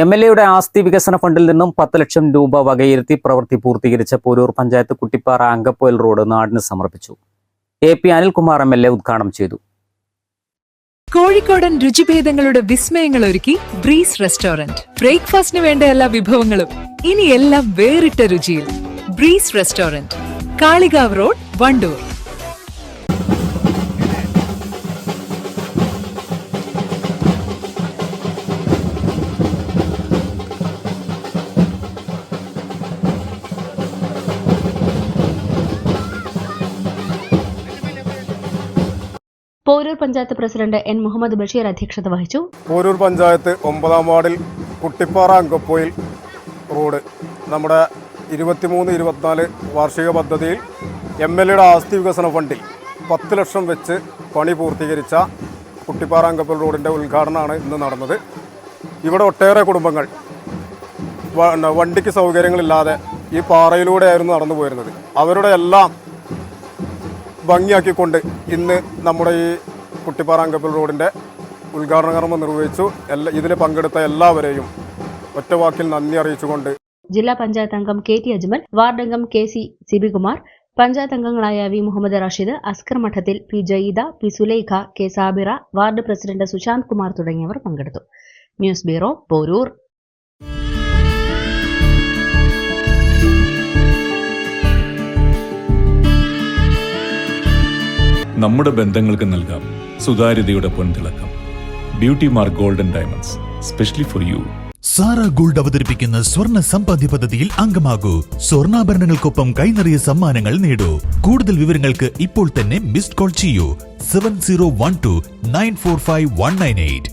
M L എയുടെ ആസ്തി വികസന ഫണ്ടിൽ നിന്നും പത്ത് ലക്ഷം രൂപ വകയിരുത്തി പ്രവൃത്തി പൂർത്തീകരിച്ച പോരൂർ പഞ്ചായത്ത് കുട്ടിപ്പാറ അങ്കപ്പോയിൽ റോഡ് നാടിന് സമർപ്പിച്ചു. A P Anilkumar M L A ഉദ്ഘാടനം ചെയ്തു. കോഴിക്കോടൻ രുചിഭേദങ്ങളുടെ വിസ്മയങ്ങൾ ഒരുക്കി ബ്രീസ് റെസ്റ്റോറന്റ് ബ്രേക്ക്ഫാസ്റ്റിന് വേണ്ട എല്ലാ വിഭവങ്ങളും ഇനി എല്ലാം വേറിട്ട രുചിയിൽ. Breeze restaurant Kalikavu road Wandoor. Poroor panchayat president N Muhammad Basheer അധ്യക്ഷത വഹിച്ചു. പോരൂർ പഞ്ചായത്ത് ഒമ്പതാം വാർഡിൽ കുട്ടിപ്പാറ അങ്കപ്പോയിൽ റോഡ്. നമ്മുടെ ഇരുപത്തിമൂന്ന് ഇരുപത്തിനാല് വാർഷിക പദ്ധതിയിൽ എം എൽ എയുടെ ആസ്തി വികസന ഫണ്ടിൽ പത്ത് ലക്ഷം വെച്ച് പണി പൂർത്തീകരിച്ച കുട്ടിപ്പാറ അങ്കപ്പോയിൽ റോഡിന്റെ ഉദ്ഘാടനമാണ് ഇന്ന് നടന്നത്. ഇവിടെ ഒട്ടേറെ കുടുംബങ്ങൾ വണ്ടിക്ക് സൗകര്യങ്ങളില്ലാതെ ഈ പാറയിലൂടെയായിരുന്നു നടന്നു പോയിരുന്നത് അവരുടെ എല്ലാം ഭംഗിയാക്കിക്കൊണ്ട് ഇന്ന് നമ്മുടെ ഈ കുട്ടിപ്പാറ അങ്കപ്പൽ റോഡിന്റെ ഉദ്ഘാടന കർമ്മം നിർവഹിച്ചു. എല്ലാ ഇതിൽ പങ്കെടുത്ത എല്ലാവരെയും ഒറ്റവാക്കിൽ നന്ദി അറിയിച്ചുകൊണ്ട് ജില്ലാ പഞ്ചായത്ത് അംഗം കെ ടി അജ്മൽ വാർഡ് അംഗം കെ സി സിബികുമാർ പഞ്ചായത്ത് അംഗങ്ങളായ V Muhammad Rasheed Askar Madathil P Jayeeda P Sulaikha K Sabira ward president Sushant Kumar തുടങ്ങിയവർ പങ്കെടുത്തു. News bureau Poroor. നമ്മുടെ ബന്ധങ്ങൾക്ക് നൽകാം. സുതാര്യതയുടെ പൊൻതിളക്കം. Beauty mark golden diamonds specially for you Sara gold അവതരിപ്പിക്കുന്ന സ്വർണ സമ്പാദ്യ പദ്ധതിയിൽ അംഗമാകൂ. സ്വർണാഭരണങ്ങൾക്കൊപ്പം കൈനിറിയ സമ്മാനങ്ങൾ നേടൂ. കൂടുതൽ വിവരങ്ങൾക്ക് ഇപ്പോൾ തന്നെ മിസ്ഡ് കോൾ ചെയ്യൂ. Seven zero one two nine four five one nine eight